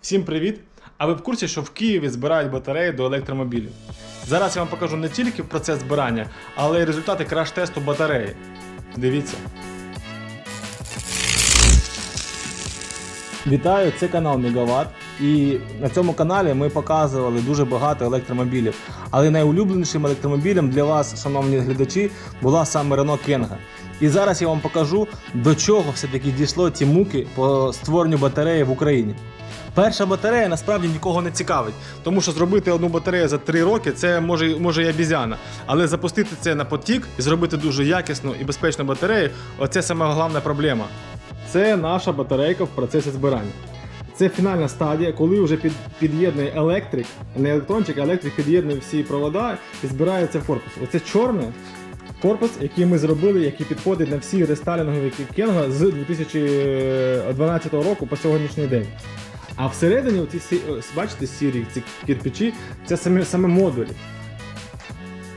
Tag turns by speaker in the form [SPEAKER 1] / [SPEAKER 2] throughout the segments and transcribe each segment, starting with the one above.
[SPEAKER 1] Всім привіт! А ви в курсі, що в Києві збирають батареї до електромобілів? Зараз я вам покажу не тільки процес збирання, але й результати краш-тесту батареї. Дивіться. Вітаю, це канал Мегаватт. І на цьому каналі ми показували дуже багато електромобілів. Але найулюбленішим електромобілем для вас, шановні глядачі, була саме Renault Kenga. І зараз я вам покажу, до чого все-таки дійшло ці муки по створенню батареї в Україні. Перша батарея насправді нікого не цікавить, тому що зробити одну батарею за 3 роки це може, може і обізяна. Але запустити це на потік і зробити дуже якісну і безпечну батарею оце саме головна проблема. Це наша батарейка в процесі збирання. Це фінальна стадія, коли вже під, під'єднує електрик, не електрончик, а електрик під'єднує всі провода і збирається в корпус. Оце чорне корпус, який ми зробили, який підходить на всі рестайлінгові кенга з 2012 року по сьогоднішній день. А всередині, оці, бачите, сірі ці кирпичі, це саме, саме модулі.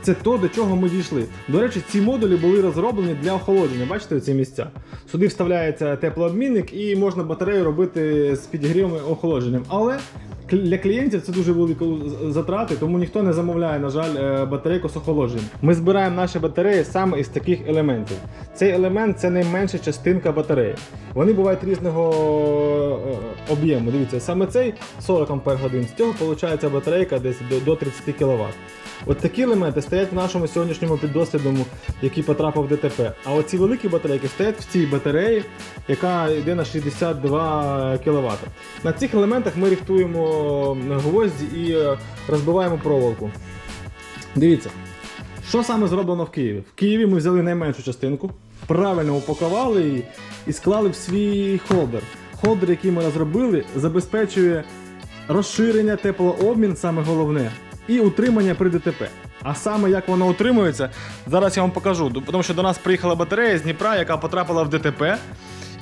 [SPEAKER 1] Це то, до чого ми дійшли. До речі, ці модулі були розроблені для охолодження. Бачите ці місця? Сюди вставляється теплообмінник і можна батарею робити з підігрівом охолодженням. Але для клієнтів це дуже великі затрати, тому ніхто не замовляє, на жаль, е, батарейку з охолодженням. Ми збираємо наші батареї саме із таких елементів. Цей елемент це найменша частинка батареї. Вони бувають різного е, об'єму. Дивіться, саме цей 40 Ах, з цього виходить батарейка десь до, до 30 кВт. От такі елементи стоять в нашому сьогоднішньому піддослідному, який потрапив в ДТП. А оці великі батарейки стоять в цій батареї, яка йде на 62 кВт. На цих елементах ми рихтуємо гвозді і е, розбиваємо проволоку. Дивіться, що саме зроблено в Києві? В Києві ми взяли найменшу частинку, правильно упакували її і склали в свій холдер. Холдер, який ми розробили, забезпечує розширення, теплообмін, саме головне, і утримання при ДТП. А саме як воно утримується, зараз я вам покажу. Тому що до нас приїхала батарея з Дніпра, яка потрапила в ДТП.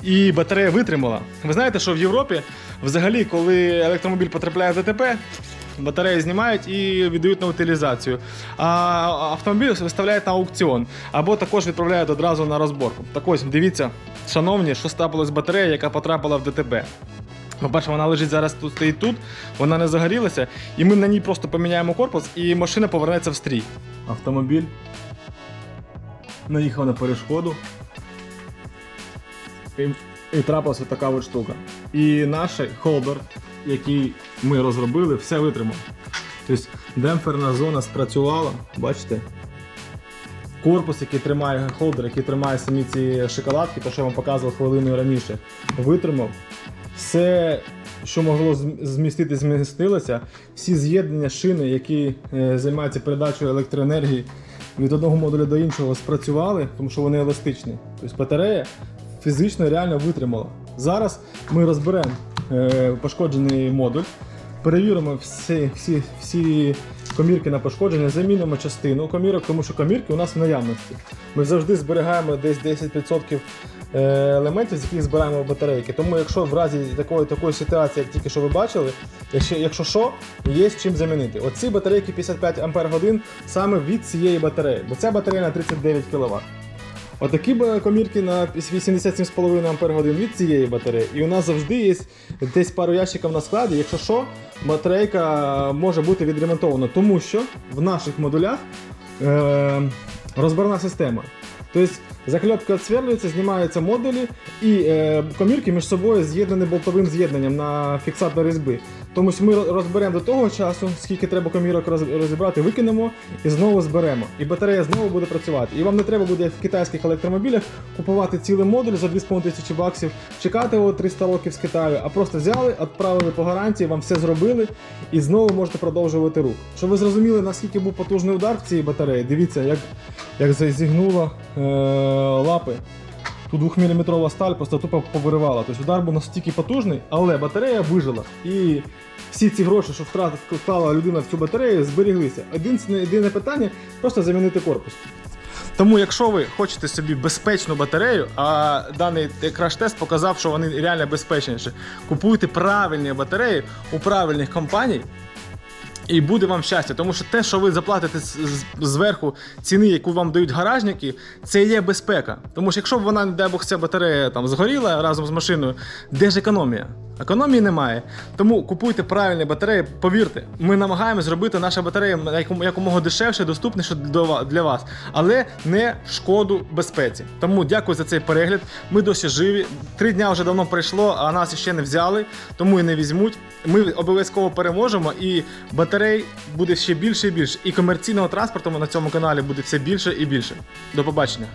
[SPEAKER 1] І батарея витримала. Ви знаєте, що в Європі взагалі, коли електромобіль потрапляє в ДТП, батареї знімають і віддають на утилізацію. А автомобіль виставляють на аукціон або також відправляють одразу на розборку. Так ось, дивіться, шановні, що сталося з батареєю, яка потрапила в ДТП. По-перше, вона лежить зараз тут, стоїть тут, вона не загорілася, і ми на ній просто поміняємо корпус, і машина повернеться в стрій. Автомобіль наїхав на перешкоду. І, і трапилася така от штука. І наш холдер, який ми розробили, все витримав. Тобто демпферна зона спрацювала, бачите? Корпус, який тримає холдер, який тримає самі ці шоколадки, то що я вам показував хвилиною раніше, витримав. Все, що могло змістити, змістилося. Всі з'єднання шини, які е, займаються передачею електроенергії від одного модуля до іншого, спрацювали, тому що вони еластичні. Тобто батарея фізично реально витримала. Зараз ми розберемо е, пошкоджений модуль, перевіримо всі, всі, всі комірки на пошкодження, замінимо частину комірок, тому що комірки у нас в наявності. Ми завжди зберігаємо десь 10% е, елементів, з яких збираємо батарейки. Тому якщо в разі такої, такої ситуації, як тільки що ви бачили, якщо, якщо що, є з чим замінити. Оці батарейки 55 Ах саме від цієї батареї, бо ця батарея на 39 кВт. Отакі комірки на 87,5 Ах від цієї батареї. І у нас завжди є десь пару ящиків на складі. Якщо що, батарейка може бути відремонтована, тому що в наших модулях е, розборна система. Тобто закльопка відсверлюється, знімаються модулі, і е, комірки між собою з'єднані болтовим з'єднанням на фіксатор різьби. Тому ми розберемо до того часу, скільки треба комірок розібрати, викинемо і знову зберемо. І батарея знову буде працювати. І вам не треба буде в китайських електромобілях купувати цілий модуль за 2,5 тисячі баксів, чекати його 300 років з Китаю, а просто взяли, відправили по гарантії, вам все зробили і знову можете продовжувати рух. Щоб ви зрозуміли, наскільки був потужний удар в цій батареї, дивіться, як, як зігнуло е, лапи. Тут 2-мм сталь просто тупо повиривала. Тобто удар був настільки потужний, але батарея вижила. І всі ці гроші, що втратила людина в цю батарею, зберіглися. Єдине питання просто замінити корпус. Тому, якщо ви хочете собі безпечну батарею, а даний краш-тест показав, що вони реально безпечніші, купуйте правильні батареї у правильних компаній. І буде вам щастя, тому що те, що ви заплатите зверху ціни, яку вам дають гаражники, це є безпека. Тому що якщо б вона, не дай Бог, ця батарея там згоріла разом з машиною, де ж економія? Економії немає. Тому купуйте правильні батареї. Повірте, ми намагаємося зробити наші батареї яком- якомога дешевше, доступніше для вас, але не шкоду безпеці. Тому дякую за цей перегляд. Ми досі живі. Три дня вже давно пройшло, а нас ще не взяли, тому і не візьмуть. Ми обов'язково переможемо, і батарей буде ще більше і більше. І комерційного транспорту на цьому каналі буде все більше і більше. До побачення.